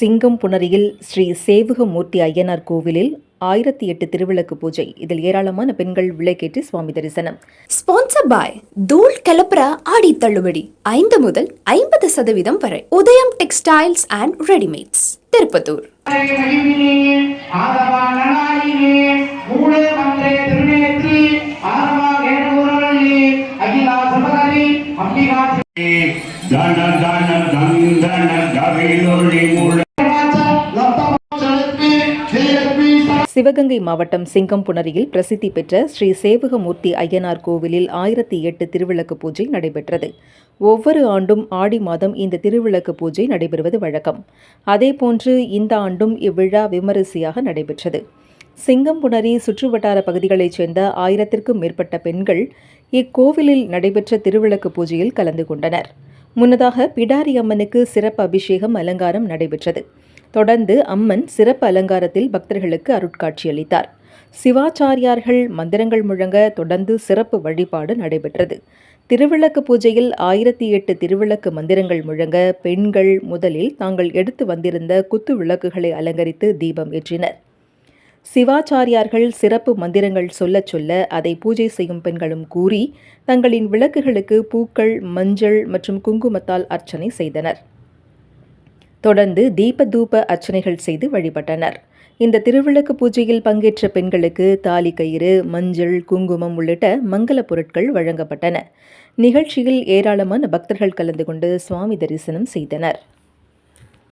சிங்கம் புணரியில் ஸ்ரீ சேவுகமூர்த்தி ஐயனார் கோவிலில் ஆயிரத்தி எட்டு திருவிளக்கு பூஜை. இதில் ஏராளமான பெண்கள் விளக்கேற்றி சுவாமி தரிசனம். ஸ்பான்சர் பாய் தூள் கலப்பர ஆடி தள்ளுபடி ஐந்து முதல் ஐம்பது சதவீதம் வரை Udhayam textiles and readymades Tirupathur. மகிழ்வினே Sivaganga மாவட்டம் சிங்கம் புணரியில் பிரசித்தி பெற்ற ஸ்ரீ சேவகமூர்த்தி ஐயனார் கோவிலில் ஆயிரத்தி எட்டு திருவிளக்கு பூஜை நடைபெற்றது. ஒவ்வொரு ஆண்டும் ஆடி மாதம் இந்த திருவிளக்கு பூஜை நடைபெறுவது வழக்கம். அதேபோன்று இந்த ஆண்டும் இவ்விழா விமரிசையாக நடைபெற்றது. சிங்கம்புணரி சுற்றுவட்டார பகுதிகளைச் சேர்ந்த ஆயிரத்திற்கும் மேற்பட்ட பெண்கள் இக்கோவிலில் நடைபெற்ற திருவிளக்கு பூஜையில் கலந்து கொண்டனர். முன்னதாக பிடாரி அம்மனுக்கு சிறப்பு அபிஷேகம் அலங்காரம் நடைபெற்றது. தொடர்ந்து அம்மன் சிறப்பு அலங்காரத்தில் பக்தர்களுக்கு அருட்காட்சி அளித்தார். சிவாச்சாரியார்கள் மந்திரங்கள் முழங்க தொடர்ந்து சிறப்பு வழிபாடு நடைபெற்றது. திருவிளக்கு பூஜையில் ஆயிரத்தி எட்டு திருவிளக்கு மந்திரங்கள் முழங்க பெண்கள் முதலில் தாங்கள் எடுத்து வந்திருந்த குத்து விளக்குகளை அலங்கரித்து தீபம் ஏற்றினர். சிவாச்சாரியார்கள் சிறப்பு மந்திரங்கள் சொல்லச் சொல்ல அதை பூஜை செய்யும் பெண்களும் கூறி தங்களின் விளக்குகளுக்கு பூக்கள் மஞ்சள் மற்றும் குங்குமத்தால் அர்ச்சனை செய்தனர். தொடர்ந்து தீப தூப அர்ச்சனைகள் செய்து வழிபட்டனர். இந்த திருவிளக்கு பூஜையில் பங்கேற்ற பெண்களுக்கு தாலி கயிறு மஞ்சள் குங்குமம் உள்ளிட்ட மங்கள பொருட்கள் வழங்கப்பட்டன. நிகழ்ச்சியில் ஏராளமான பக்தர்கள் கலந்து கொண்டு சுவாமி தரிசனம் செய்தனர்.